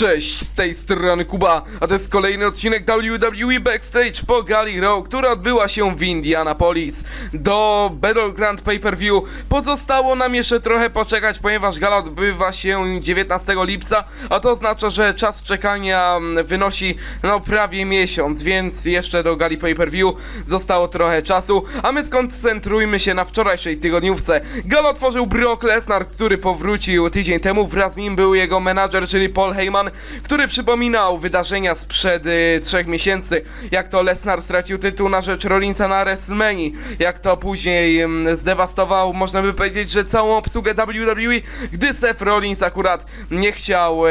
Cześć, z tej strony Kuba, a to jest kolejny odcinek WWE Backstage po Gali Row, która odbyła się w Indianapolis. Do Battleground Pay-Per-View pozostało nam jeszcze trochę poczekać, ponieważ gala odbywa się 19 lipca, a to oznacza, że czas czekania mm, wynosi no prawie miesiąc, więc jeszcze do gali Pay-Per-View zostało trochę czasu, a my skoncentrujmy się na wczorajszej tygodniówce. Galę otworzył Brock Lesnar, który powrócił tydzień temu, wraz z nim był jego menadżer, czyli Paul Heyman, który przypominał wydarzenia sprzed y, trzech miesięcy, jak to Lesnar stracił tytuł na rzecz Rollinsa na WrestleMania, jak to później ym, zdewastował, można by powiedzieć, że całą obsługę WWE, gdy Seth Rollins akurat nie chciał y,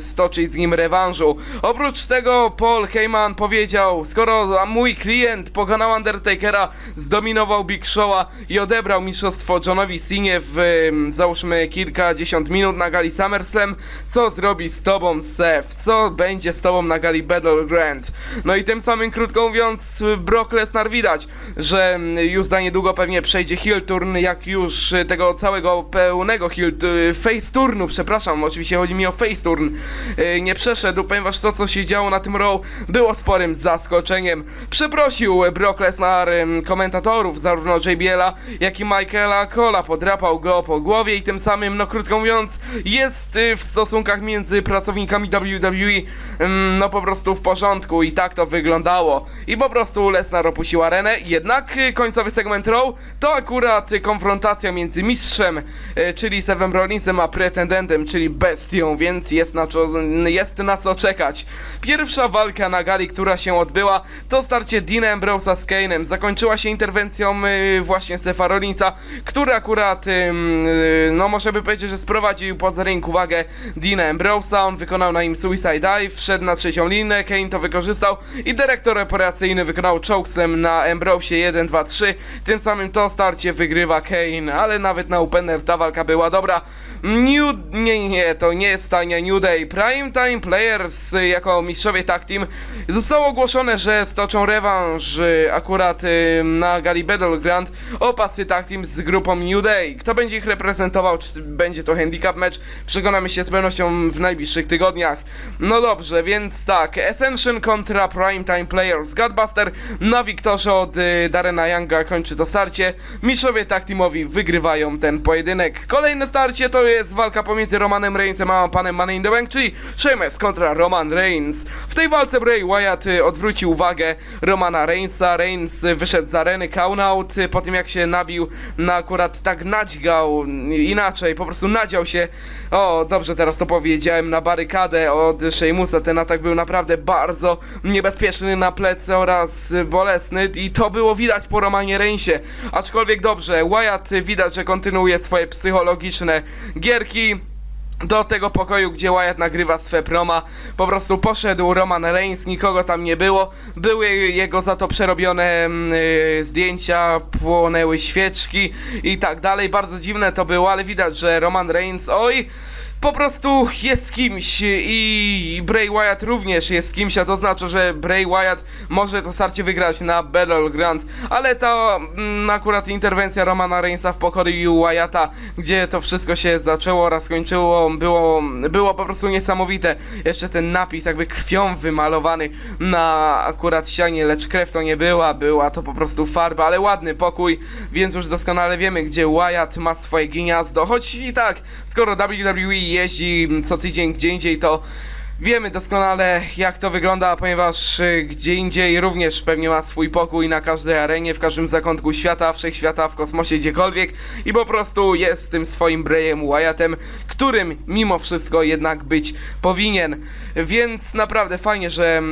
stoczyć z nim rewanżu. Oprócz tego Paul Heyman powiedział, skoro mój klient pokonał Undertakera, zdominował Big Show'a i odebrał mistrzostwo Johnowi Sinie w ym, załóżmy kilkadziesiąt minut na gali SummerSlam, co zrobi z tobą Seth, co będzie z tobą na gali Battleground. No i tym samym krótko mówiąc Brock Lesnar widać, że mm, już za niedługo pewnie przejdzie heel turn, jak już y, tego całego pełnego heel, y, face turnu, przepraszam, oczywiście chodzi mi o face turn, y, nie przeszedł, ponieważ to co się działo na tym row było sporym zaskoczeniem. Przeprosił Brock Lesnar komentatorów, zarówno JBL-a, jak i Michaela Cola, podrapał go po głowie i tym samym, no krótko mówiąc, jest w stosunkach między pracownikami WWE, ym, no po prostu w porządku i tak to wyglądało. I po prostu Lesnar opuścił arenę, jednak y, końcowy segment row to akurat konfrontacja między mistrzem, y, czyli Sevem Rollinsem, a pretendentem, czyli bestią, więc jest na, co, jest na co czekać. Pierwsza walka na gali, która się odbyła, to starcie Deana Ambrose'a z Kane'em. Zakończyła się interwencją y, właśnie Sefa Rollinsa, który akurat, no może by powiedzieć, że sprowadził poza ring uwagę Deana Ambrose'a. On wykonał na nim Suicide Dive, wszedł na trzecią linę, Kane to wykorzystał i dyrektor operacyjny wykonał chokesem na Ambrose'ie 1, 2, 3. Tym samym to starcie wygrywa Kane, ale nawet na opener ta walka była dobra. New... Nie, nie, to nie jest stanie New Day. Prime Time Players y, jako mistrzowie tag team zostało ogłoszone, że stoczą rewanż y, akurat y, na Gali Battleground o pasy tag team z grupą New Day. Kto będzie ich reprezentował, czy będzie to handicap match, przekonamy się z pewnością w najbliższych tygodniach. No dobrze, więc tak, Ascension kontra Prime Time Players. Godbuster na Wiktorze od Darena Younga kończy to starcie. Mistrzowie tag teamowi wygrywają ten pojedynek. Kolejne starcie to jest walka pomiędzy Romanem Reignsem a panem Money in the Bank, czyli Sheamus kontra Roman Reigns. W tej walce Bray Wyatt y, odwrócił uwagę Romana Reignsa. Reigns y, wyszedł z areny count y, po tym jak się nabił na akurat tak nadźgał inaczej, po prostu nadział się. O, dobrze teraz to powiedziałem, na barykadę od Sheamusa. Ten atak był naprawdę bardzo niebezpieczny na plecy oraz bolesny i to było widać po Romanie Reignsie. Aczkolwiek dobrze, Wyatt widać, że kontynuuje swoje psychologiczne gierki do tego pokoju, gdzie Wyatt nagrywa swe proma, po prostu poszedł Roman Reigns, nikogo tam nie było, były jego za to przerobione mm, y, zdjęcia, płonęły świeczki i tak dalej, bardzo dziwne to było, ale widać, że Roman Reigns, oj, po prostu jest kimś i Bray Wyatt również jest kimś, a to znaczy, że Bray Wyatt może to starcie wygrać na Battleground, ale ta mm, akurat interwencja Romana Reignsa w pokoju Wyatta, gdzie to wszystko się zaczęło oraz skończyło, było, było po prostu niesamowite. Jeszcze ten napis jakby krwią wymalowany na akurat ścianie, lecz krew to nie była, była to po prostu farba, ale ładny pokój, więc już doskonale wiemy, gdzie Wyatt ma swoje gniazdo, choć i tak, skoro WWE jeździ co tydzień gdzie indziej, to wiemy doskonale jak to wygląda, ponieważ y, gdzie indziej również pewnie ma swój pokój na każdej arenie, w każdym zakątku świata, wszechświata, w kosmosie, gdziekolwiek i po prostu jest tym swoim Brayem Wyattem, którym mimo wszystko jednak być powinien. Więc naprawdę fajnie, że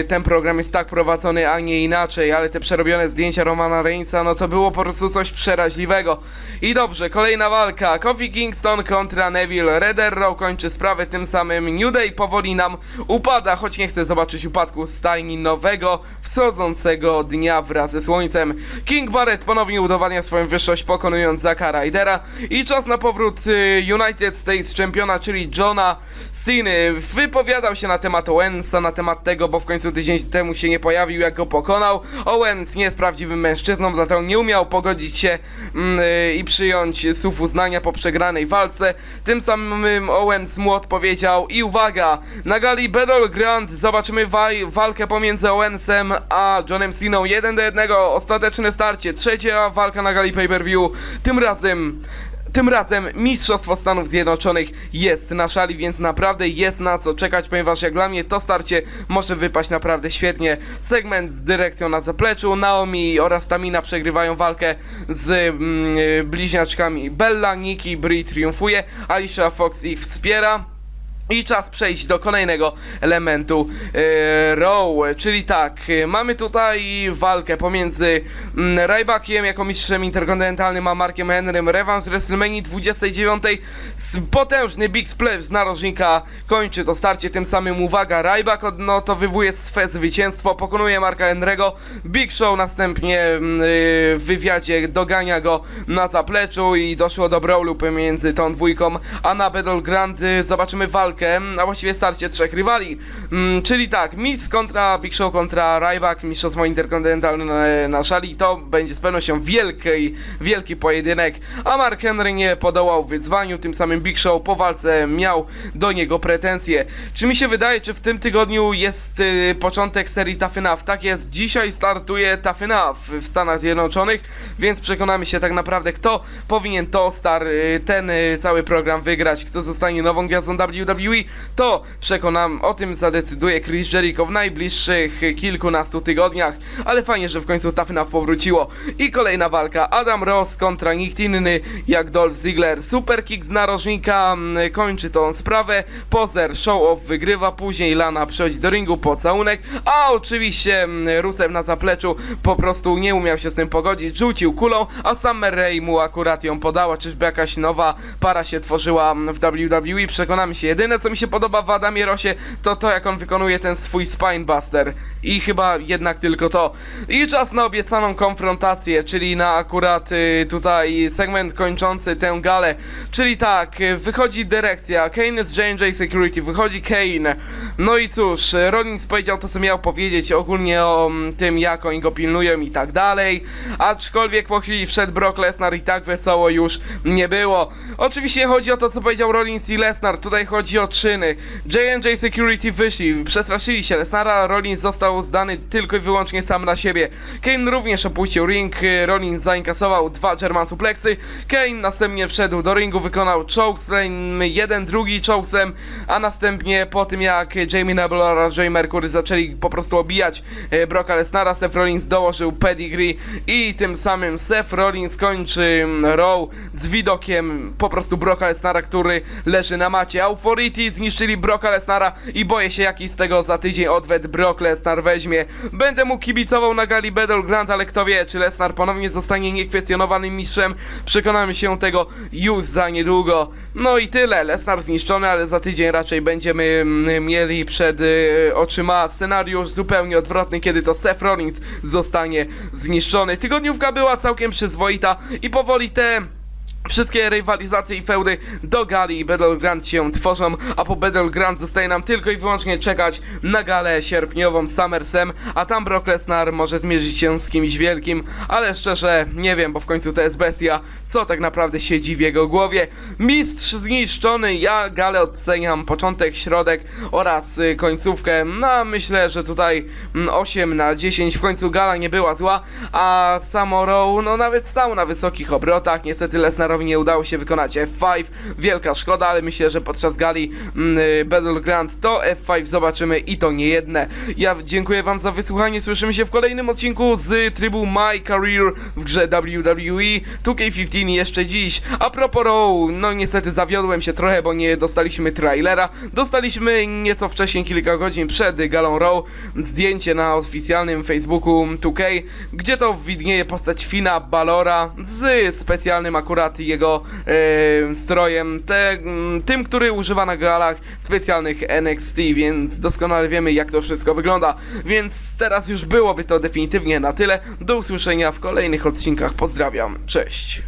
y, ten program jest tak prowadzony, a nie inaczej, ale te przerobione zdjęcia Romana Reignsa, no to było po prostu coś przeraźliwego. I dobrze, kolejna walka. Kofi Kingston kontra Neville. Red Arrow kończy sprawę, tym samym New Day powoli nam upada, choć nie chcę zobaczyć upadku stajni nowego, wschodzącego dnia wraz ze słońcem. King Barrett ponownie udowadnia swoją wyższość, pokonując Zaka Rydera. I czas na powrót y, United States Championa, czyli Johna Ceny. Wypowiadał się na temat Owensa, na temat tego, bo w końcu tydzień temu się nie pojawił, jak go pokonał. Owens nie jest prawdziwym mężczyzną, dlatego nie umiał pogodzić się mm, y, i przyjąć słów uznania po przegranej walce. Tym samym Owens mu odpowiedział i uwaga, Na gali Battleground zobaczymy waj, walkę pomiędzy Owensem a Johnem Ceną 1 do 1, ostateczne starcie, trzecia walka na gali pay-per-view, tym razem tym razem Mistrzostwo Stanów Zjednoczonych jest na szali, więc naprawdę jest na co czekać, ponieważ jak dla mnie to starcie może wypaść naprawdę świetnie. Segment z dyrekcją na zapleczu, Naomi oraz Tamina przegrywają walkę z mm, y, bliźniaczkami. Bella, Nikki, Brie triumfuje, Alicia Fox ich wspiera. I czas przejść do kolejnego elementu e, Raw, czyli tak, e, mamy tutaj walkę pomiędzy mm, Rybackiem jako mistrzem interkontynentalnym a Markiem Henrym, rewanż z WrestleMania 29 z potężny Big Splash z narożnika kończy to starcie, tym samym uwaga, Ryback odnotowywuje swe zwycięstwo, pokonuje Marka Henry'ego, Big Show następnie e, w wywiadzie dogania go na zapleczu i doszło do brawlu pomiędzy tą dwójką, a na Battleground y, zobaczymy walkę, a właściwie starcie trzech rywali, mm, czyli tak, Miz kontra Big Show kontra Ryback, mistrzostwo interkontynentalne na, na szali, to będzie z pewnością wielki, wielki pojedynek, a Mark Henry nie podołał wyzwaniu, tym samym Big Show po walce miał do niego pretensje. Czy mi się wydaje, czy w tym tygodniu jest y, początek serii Tough Enough? Tak jest, dzisiaj startuje Tough Enough w Stanach Zjednoczonych, więc przekonamy się tak naprawdę, kto powinien to star, y, ten y, cały program wygrać, kto zostanie nową gwiazdą WWE, to przekonam, o tym zadecyduje Chris Jericho w najbliższych kilkunastu tygodniach, ale fajnie, że w końcu Enough powróciło. I kolejna walka, Adam Ross kontra nikt inny jak Dolph Ziggler, super kick z narożnika mm, kończy tą sprawę, Pozer show off wygrywa, później Lana przychodzi do ringu, pocałunek, a oczywiście mm, Rusev na zapleczu po prostu nie umiał się z tym pogodzić, rzucił kulą, a Summer Rae mu akurat ją podała, czyżby jakaś nowa para się tworzyła w WWE, przekonamy się, jedyne co mi się podoba w Adamie Rosie, to to jak on wykonuje ten swój Spinebuster. I chyba jednak tylko to. I czas na obiecaną konfrontację, czyli na akurat y, tutaj segment kończący tę galę, czyli tak, y, wychodzi dyrekcja, Kane z J&J Security, wychodzi Kane, no i cóż, Rollins powiedział to co miał powiedzieć ogólnie o mm, tym jak oni go pilnują i tak dalej, aczkolwiek po chwili wszedł Brock Lesnar i tak wesoło już nie było. Oczywiście chodzi o to co powiedział Rollins i Lesnar, tutaj chodzi o czyny. J&J Security wyszli, przestraszyli się Lesnara, Rollins został zdany tylko i wyłącznie sam na siebie. Kane również opuścił ring, Rollins zainkasował dwa German suplexy, Kane następnie wszedł do ringu, wykonał chokeslam, jeden, drugi chokeslam, a następnie po tym jak Jamie Noble oraz Joey Mercury zaczęli po prostu obijać e, Brocka Lesnara, Seth Rollins dołożył pedigree i tym samym Seth Rollins kończy mm, Raw z widokiem po prostu Brocka Lesnara, który leży na macie. Zniszczyli Brocka Lesnara i boję się jaki z tego za tydzień odwet Brock Lesnar weźmie. Będę mu kibicował na gali Battleground, ale kto wie, czy Lesnar ponownie zostanie niekwestionowanym mistrzem. Przekonamy się tego już za niedługo. No i tyle, Lesnar zniszczony, ale za tydzień raczej będziemy mm, mieli przed y, oczyma scenariusz zupełnie odwrotny, kiedy to Seth Rollins zostanie zniszczony. Tygodniówka była całkiem przyzwoita i powoli te Wszystkie rywalizacje i feudy do gali i Battleground się tworzą, a po Battleground zostaje nam tylko i wyłącznie czekać na galę sierpniową z Summersem, a tam Brock Lesnar może zmierzyć się z kimś wielkim, ale szczerze nie wiem, bo w końcu to jest bestia, co tak naprawdę siedzi w jego głowie. Mistrz zniszczony, ja galę oceniam początek, środek oraz y, końcówkę, no myślę, że tutaj mm, 8 na 10, w końcu gala nie była zła, a samo Row, no nawet stał na wysokich obrotach, niestety Lesnarowi nie udało się wykonać F5, wielka szkoda, ale myślę, że podczas gali mm, y, Battleground to F5 zobaczymy i to nie jedne. Ja dziękuję wam za wysłuchanie, słyszymy się w kolejnym odcinku z trybu My Career w grze WWE 2K15 jeszcze dziś. A propos Raw, no niestety zawiodłem się trochę, bo nie dostaliśmy trailera, dostaliśmy nieco wcześniej, kilka godzin przed galą Raw, zdjęcie na oficjalnym Facebooku 2K, gdzie to widnieje postać Fina Balora z specjalnym akurat jego e, strojem, te, tym, który używa na galach specjalnych NXT, więc doskonale wiemy jak to wszystko wygląda. Więc teraz już byłoby to definitywnie na tyle. Do usłyszenia w kolejnych odcinkach. Pozdrawiam, cześć.